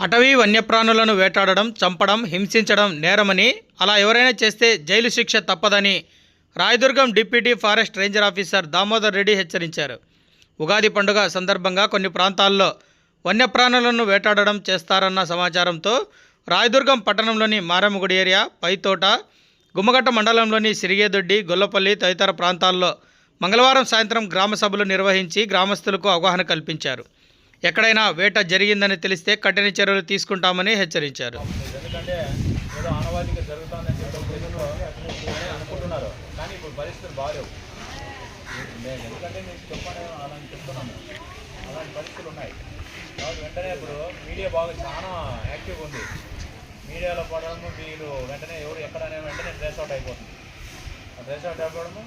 అటవీ వన్యప్రాణులను వేటాడడం చంపడం హింసించడం నేరమని అలా ఎవరైనా చేస్తే జైలు శిక్ష తప్పదని Rayadurgam deputy forest ranger officer Damodar Reddy హెచ్చరించారు. ఉగాది పండుగ సందర్భంగా కొన్ని ప్రాంతాల్లో వన్యప్రాణులను వేటాడడం చేస్తారన్న సమాచారంతో రాయదుర్గం పట్టణంలోని మారమ్మగుడి ఏరియా పైతోట గుమ్మగట్ట మండలంలోని సిరిగేదొడ్డి గొల్లపల్లి తదితర ప్రాంతాల్లో మంగళవారం సాయంత్రం గ్రామ సభలు నిర్వహించి గ్రామస్తులకు అవగాహన కల్పించారు. ఎక్కడైనా వేట జరిగిందని తెలిస్తే కఠిన చర్యలు తీసుకుంటామని హెచ్చరించారు. ఎందుకంటే అనుకుంటున్నారు. కానీ ఇప్పుడు పరిస్థితులు బాగాలేవు ఎందుకంటే మీకు అలాంటి చెప్తున్నాను. అలాంటి పరిస్థితులు ఉన్నాయి. కాబట్టి వెంటనే ఇప్పుడు మీడియా బాగా చాలా యాక్టివ్గా ఉంది. మీడియాలో పడడము మీరు వెంటనే ఎవరు ఎక్కడైనా వెంటనే ట్రేస్ అవుట్ అయిపోతుంది. ఆ ట్రేస్ అవుట్ అయిపోవడము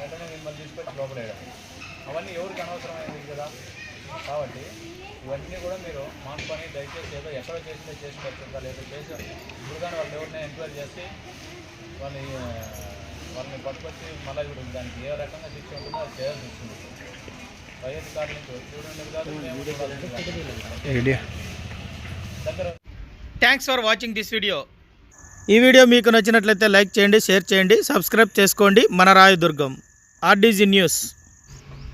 వెంటనే మిమ్మల్ని తీసుకొచ్చి లోపలేయడం అవన్నీ ఎవరికి అనవసరమైనది కదా? కాబట్టి ఇవన్నీ కూడా మీరు మానుకొని దయచేసి ఏదో ఎక్కడ చేసిందో చేసి పెట్టిందా లేదా. చేసి ఇప్పుడు వాళ్ళు ఎవరిని ఎంక్వైరీ చేసి వాళ్ళని వాళ్ళని పట్టుకొచ్చి మళ్ళీ ఇప్పుడు దానికి ఏ రకంగా శిక్ష ఉంటుందో అది చేయాల్సి వస్తుంది. పై అధికారుల నుంచి చూడండి. దగ్గర thanks for watching this video ఈ వీడియో మీకు నచ్చినట్లయితే లైక్ చేయండి షేర్ చేయండి సబ్స్క్రైబ్ చేసుకోండి. మన రాయదుర్గం ఆర్డీజీ న్యూస్.